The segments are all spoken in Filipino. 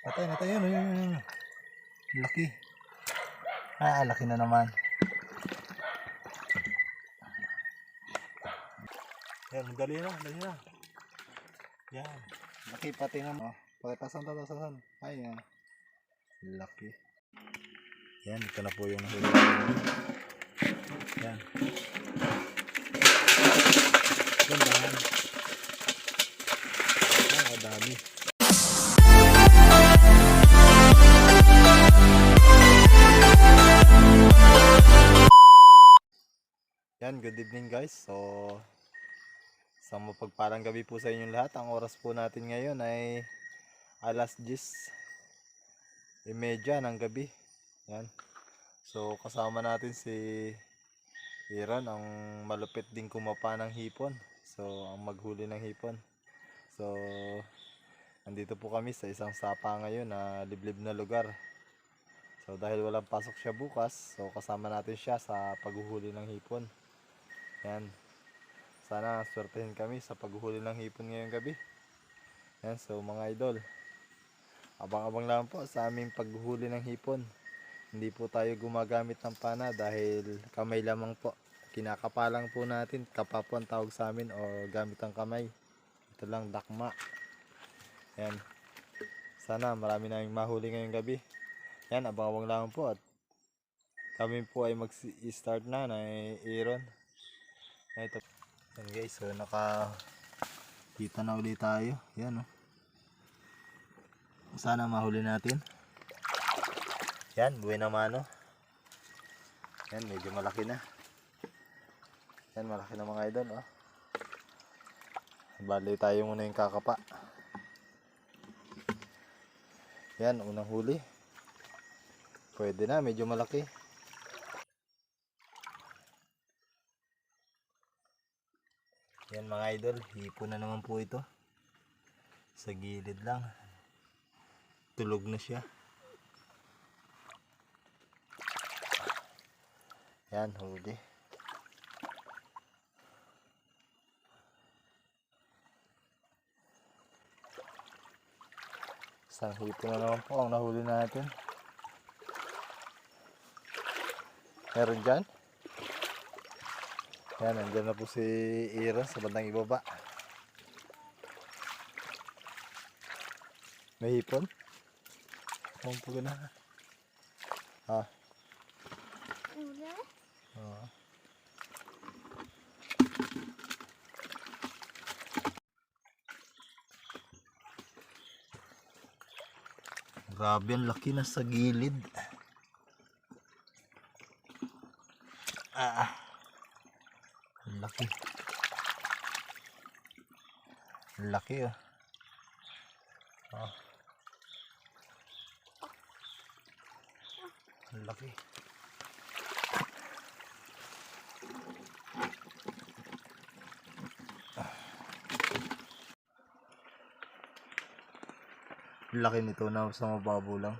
Patay na tayo. Yun, yun, yun, yun. Laki. Ah, laki na naman. Yan, dali na, dali na. Yan. Laki pati na mo. Pakitasan, tatasan. Ay, yan. Laki. Yan, ito na po yung nahuli. Yan. Gandahan. Ah, dami. Good evening guys. So, sa mapagpalang gabi po sa inyong lahat. Ang oras po natin ngayon ay alas 10 imedya ng gabi. Yan. So, kasama natin si Iran, ang malupit din kumapa ng hipon. So, ang maghuli ng hipon. So, andito po kami sa isang sapa ngayon na liblib na lugar. So, dahil walang pasok siya bukas, so kasama natin siya sa paghuhuli ng hipon. Yan. Sana swertehin kami sa paghuhuli ng hipon ngayong gabi. Yan, so mga idol. Abang-abang lang po sa aming paghuhuli ng hipon. Hindi po tayo gumagamit ng pana dahil kamay lamang po. Kinakapalang po natin, kapa po ang tawag sa amin o gamit ang kamay. Ito lang, dakma. Yan. Sana marami naming mahuli ngayong gabi. Yan, abang-abang lang po at kami po ay mag-start na na Aaron. Ito. Yan guys, so naka kita na ulit tayo. Yan oh. Sana mahuli natin. Yan, buhay naman oh. Yan, medyo malaki na. Yan, malaki na mga idol oh. Bali tayo muna yung kakapa. Yan, unang huli. Pwede na, medyo malaki. Mga idol, hipo na naman po ito. Sa gilid lang. Tulog na siya. Yan, huli. Isang hipo na naman po ang nahuli natin. Meron dyan? Yan, nandyan na po si Ira sa bandang ibaba. May hipon? Ang po na. Ah, Ula? oo. Grabe, ang laki na sa gilid. Ah, ang laki. Ah. Ang laki. Laki nito na sa mababaw lang.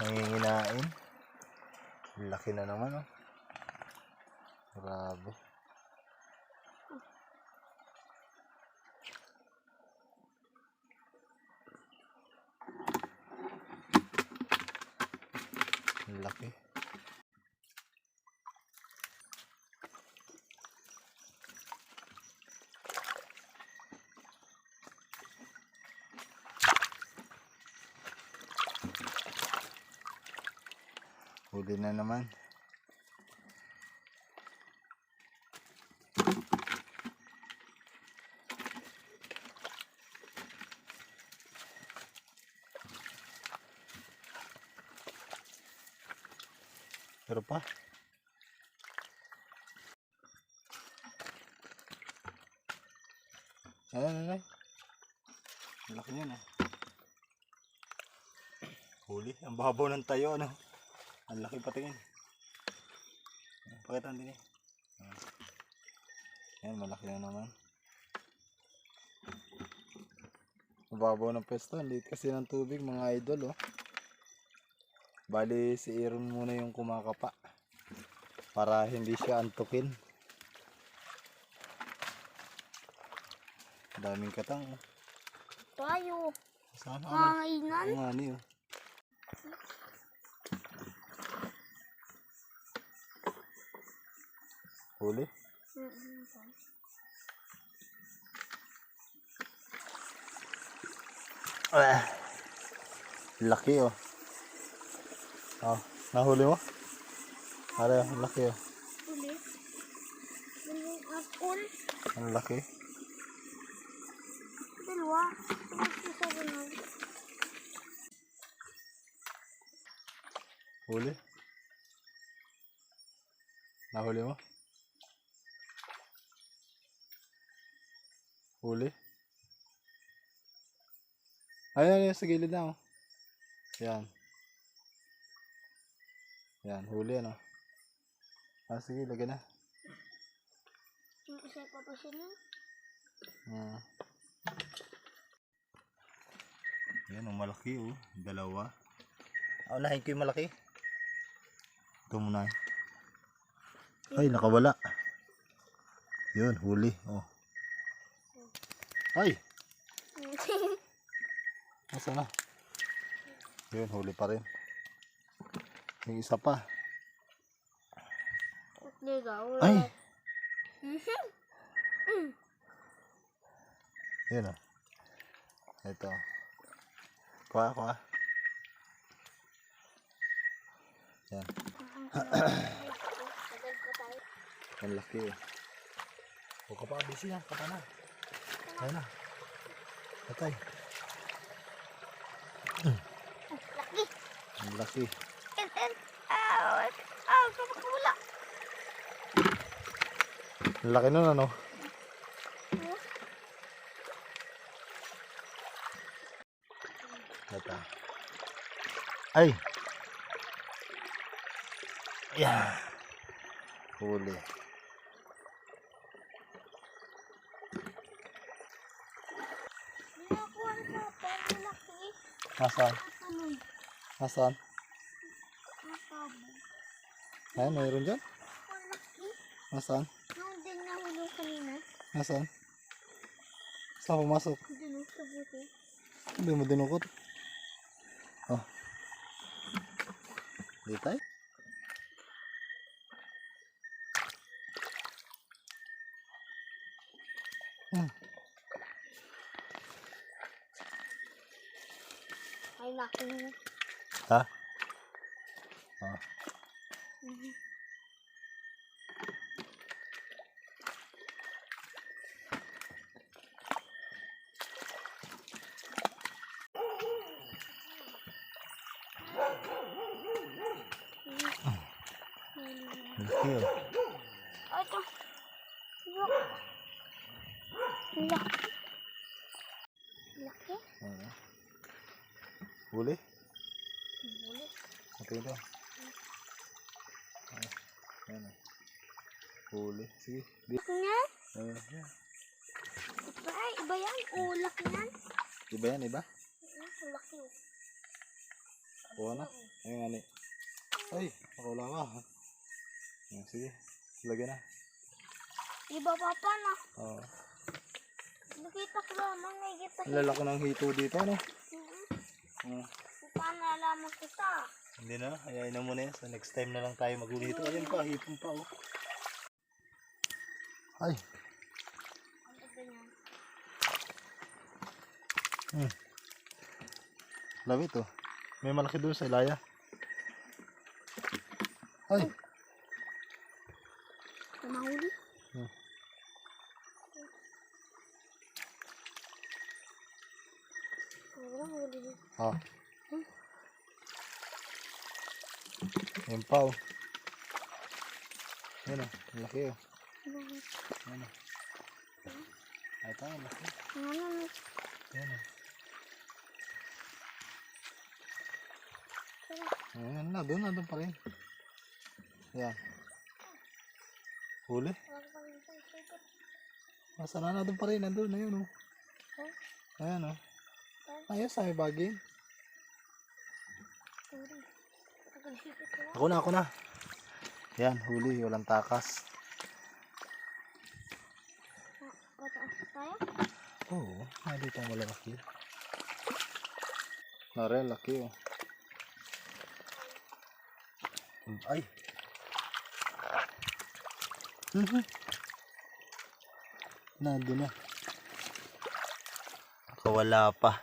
Nanginginain. Laki na naman oh. Grabe. Laki. Huli na naman. Pero pa. Ayan, ayan. Ang Laki niyan ah. Huli. Ang babaw ng tayo ano. Ang laki patingin. Pakita din eh. Ayan. Malaki na naman. Mababaw ng pwesto. Liit kasi ng tubig mga idol oh. Bali si Aaron muna yung kumakapa. Para hindi siya antukin. Daming katang. oh. Tayo. Saan ako? Mangainan. Ang ani oh. Huli? Ah. Laki oh. Oh, nahuli mo? Are, laki oh. Ulit. Dalawang apple. Ang laki. Dalawa. Tapos isa ganun. Huli? Nahuli mo? Huli? Ayan, sa gilid na oh. Yan. Yan, huli ano. Ah, sige, lagyan na. Yung isa pa pa sila. Ah. Yan, ang malaki oh. Dalawa. Ah, unahin ko yung malaki. Ito muna. Ay, nakawala. Yun, huli. Oh. Ay! Nasa na? Yun, huli pa rin. Yung isa pa. Ay! Yun oh. Ito. Kuha, kuha. Yan. Ang laki eh. Huwag ka pa, busy na. Kapa na. Ayun na. Patay. Ang laki. And, and, ow, ow, kapakula. Ang laki nun ano. Ito. Ay! Yeah. Huli. Nasaan? Nasaan? Ayun, mayroon dyan. Nasaan? Nung din nahulog kanina. Nasaan? Saan pumasok? Dun sa buko. Hindi mo dinukot. Oh. Di tayo? Hmm. Ay, laki mo. Ha? Oh. Laki oh. Ay, ito. Look. Laki. Laki. Oo. Huli? Bulit. Okay daw. Ah, yan oh. Huli. Sige. Di. Niya. Ayun. yan. Ay, iba yan. Oh, laki yan. Iba yan, iba? Mm, Laki. Kuha na. Ayun nga ni. Ay, lang ka. Yan, sige. Lagyan na. Iba pa pa na. Oo. Nakita ko lamang. Nakita Ang lalaki ng hito dito, ano? Mm-hmm. Oo. Paano nalaman kita? Hindi na, ayayin na muna yan. So next time na lang tayo maghuli dito. Ayun pa, hipon pa oh. Ay, hmm. Lawit oh. May malaki doon sa ilaya. Ay, Tumahuli? Hmm. Wala, huli din. oh. Ayun pa oh. Ayun oh, ang laki oh. Ayun oh. Ay, ito, ang laki. Ayun oh. Ayun na, doon na, doon pa rin. Yan. Huli? Pa. Nasa na doon pa rin, nandun na yun oh. Ayan oh. Ayos, ay bagay. Sorry. Ako na, ako na. Yan, huli, walang takas. Oo, oh, dito ang malalaki. Nare, laki oh. Ay. Mhm. Nandun na. Kawala pa.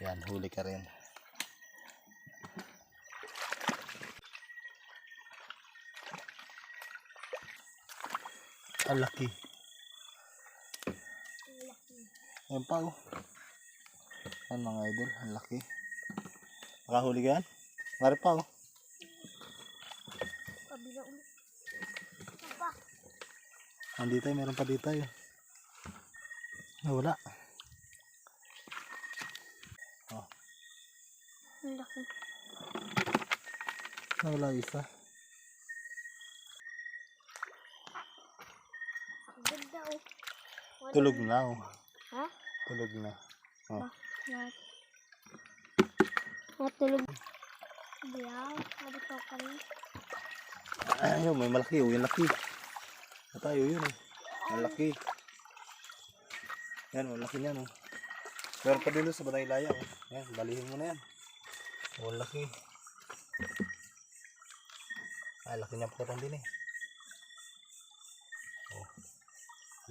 Yan, huli ka rin. Ang laki. Ayan pa oh. Ayan mga idol, ang laki. Makahuli ka yan? Mari pa oh. Kabila ulit. Aba, Nandito tayo, meron pa dito tayo. Nawala. Oh, ang laki. nawala isa. Ang ganda oh. Wala Tulog na. oh. Ha? Tulog na. Oh. Nat. Natulog. Biyaw. Nabito ka rin. Ayun, may malaki oh, yung laki. Na tayo yun oh. Malaki. Yan, malaki niyan oh. Meron pa dito sa Banay Laya oh. Yan, balihin mo na yan. Oh, laki. Ay, laki niya pagkatang din eh. Oh,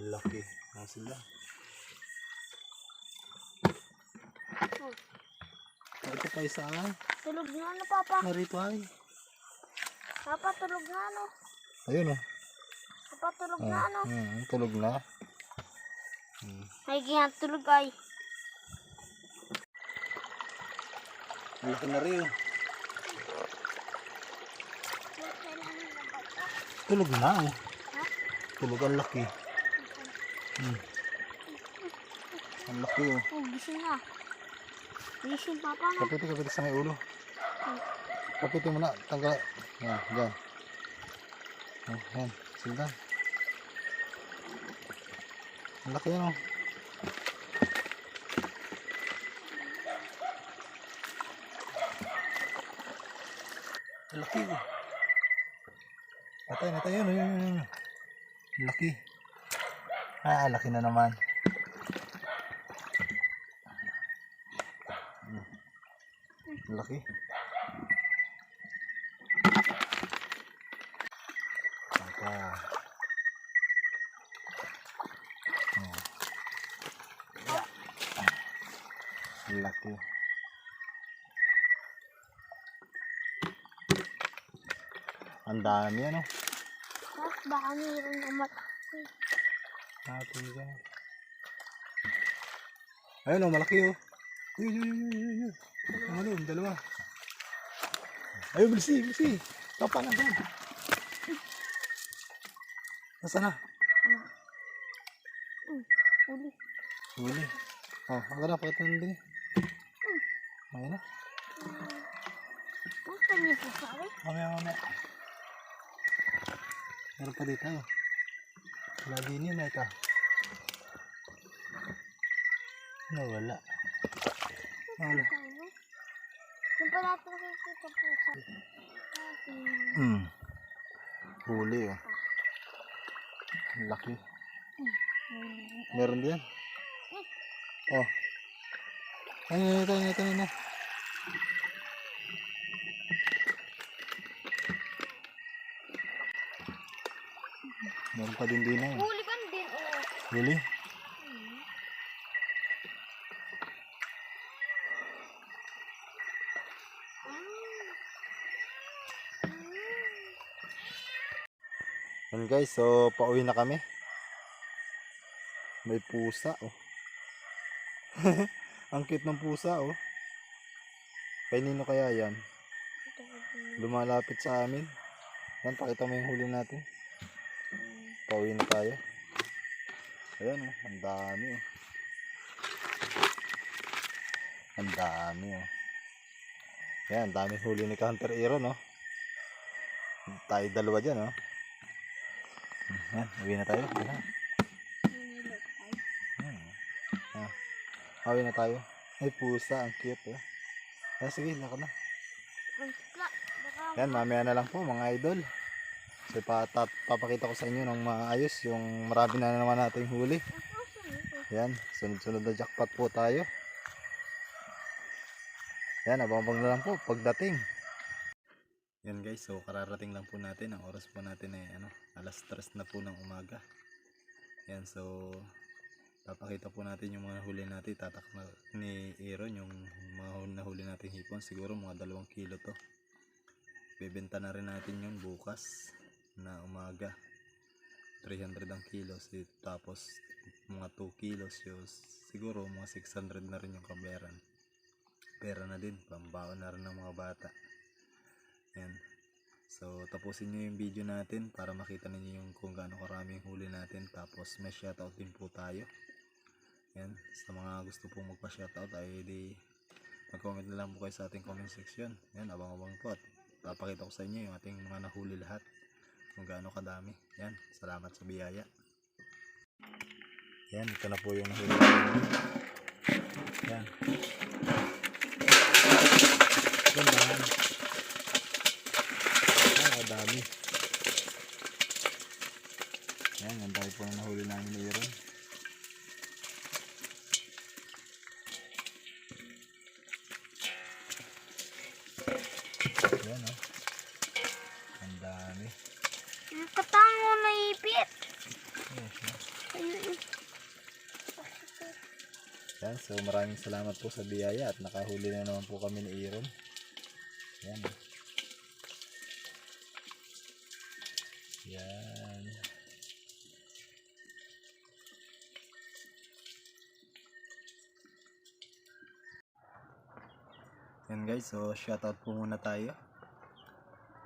laki. Ang sila. Ito pa isa ay. tulog na ano, Papa. Narito ay. Papa, tulog na ano. Ayun oh. Papa, tulog Oh, na ano. hmm, tulog na. Hmm. May ganyan tulog ay. Laki na rin. Tulog na oh. Ha? Tulog ang laki. Hmm. Ang laki oh. Oh, gising na. Gising, Papa na. Kapitin, kapitin sa may ulo. Hmm. Kapitin mo na. Tanggal. Yan, dyan. Oh, yan. Sildan. Ang laki yan oh. Ang laki oh. Atay, atay. Yun, yun, yun, yun. Ang laki. Ah, laki na naman. Hmm. Laki. Aka. Oh. Ang laki. Ang dami ano. Baka mayroon na mat. Natin dyan. Ayun oh, malaki oh. Uy, uy, uy, uy, uy, uy. Ang ano, dalawa. Ayun, bilisi, bilisi. Papa na ba? Nasaan na? Uli. Huli. Oh, ang ganda, pakita na din eh. Ayun na. Ang kanya po sa akin. Mamaya, mamaya. Meron pa dito oh. Wala din yun, ito. Nawala. Nawala. Ano? Yung pala ito nakikita po sa. Hmm. Huli oh. Laki. Meron din. Oh. Ayun, ito, ito, ito, ito. Meron pa din din na Huli ka din, oh. Huli? Yan guys, so pauwi na kami. May pusa oh. Ang cute ng pusa oh. Kanino kaya yan? Lumalapit sa amin. Yan, pakita mo yung huli natin. Pauwi na tayo. Ayan oh, ang dami oh. Ang dami oh. Yan, ang dami huli ni Counter Aaron no. Tayo dalawa dyan oh. Yan, uwi na tayo. Yan. Yan. Ah, uwi na tayo. Ay, pusa, ang cute oh. Ah, sige, lako na. Yan, mamaya na lang po mga idol. So, papakita ko sa inyo ng maayos yung marami na naman nating huli. Yan, sunod-sunod na jackpot po tayo. Yan, abang-abang na lang po pagdating. Yan guys, so kararating lang po natin. Ang oras po natin ay ano, alas 3 na po ng umaga. Yan, so papakita po natin yung mga huli natin. Tatak na ni Aaron yung mga nahuli natin hipon. Siguro mga dalawang kilo to. Bebenta na rin natin yun bukas na umaga. 300 ang kilos. Tapos mga 2 kilos yun. Siguro mga 600 na rin yung kaberan. Pera na din. Pambaon na rin ng mga bata. Yan. So, tapusin nyo yung video natin para makita ninyo yung kung gaano karami yung huli natin. Tapos, may shoutout din po tayo. Yan. Sa mga gusto pong magpa-shoutout ay di mag-comment na lang po kayo sa ating comment section. Yan, abang-abang po. At papakita ko sa inyo yung ating mga nahuli lahat. Kung gaano kadami. Yan. Salamat sa biyaya. Yan, ito na po yung nahuli. Yan. Gandahan. Ah, dami. Yan, ang dami po na nahuli namin ni Aaron. Nakatango na ipit. Yan, so maraming salamat po sa biyaya at nakahuli na naman po kami ni Aaron. Yan. Yan. Yan guys, so shoutout po muna tayo.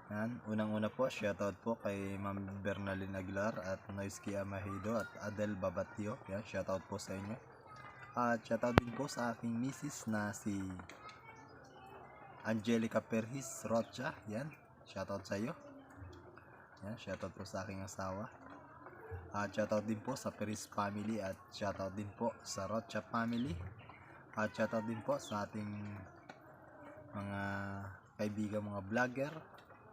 Yan, unang-una po, shoutout po kay Ma'am Bernalyn Aguilar at Noisky Amahido at Adel Babatio. Yan, shoutout po sa inyo. At shoutout din po sa aking misis na si Angelica Perhis Rocha. Yan, shoutout sa iyo. Yan, shoutout po sa aking asawa. At shoutout din po sa Perhis family at shoutout din po sa Rocha family. At shoutout din po sa ating mga kaibigan, mga vlogger.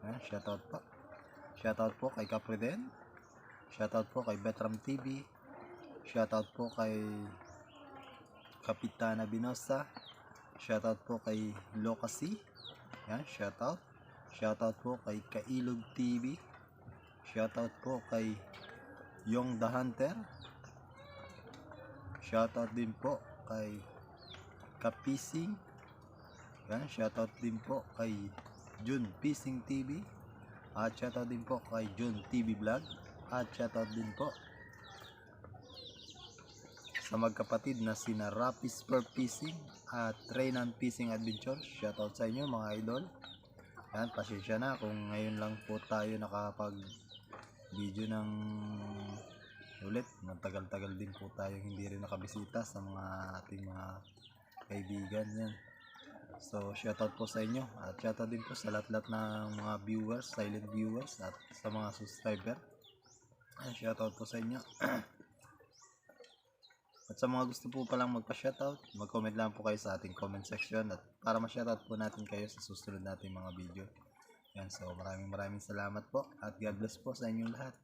Yan, shoutout po. Shoutout po kay Capreden. Shoutout po kay Betram TV. Shoutout po kay Kapitana Binosa. Shoutout po kay Lokasi. Yan, shoutout. Shoutout po kay Kailog TV. Shoutout po kay Yong the Hunter. Shoutout din po kay Kapising. Yan, shoutout din po kay Jun Pising TV. At shoutout din po kay Jun TV Vlog. At shoutout din po sa magkapatid na sina Rapis Per Fishing at Reynan Fishing Adventure. Shoutout sa inyo mga idol. Yan, pasensya na kung ngayon lang po tayo nakapag video ng ulit. Matagal-tagal din po tayo hindi rin nakabisita sa mga ating mga kaibigan yan. So, shoutout po sa inyo at shoutout din po sa lahat-lahat ng mga viewers, silent viewers at sa mga subscriber. Shoutout po sa inyo. At sa mga gusto po palang magpa-shoutout, mag-comment lang po kayo sa ating comment section at para ma-shoutout po natin kayo sa susunod nating mga video. Yan, so maraming maraming salamat po at God bless po sa inyong lahat.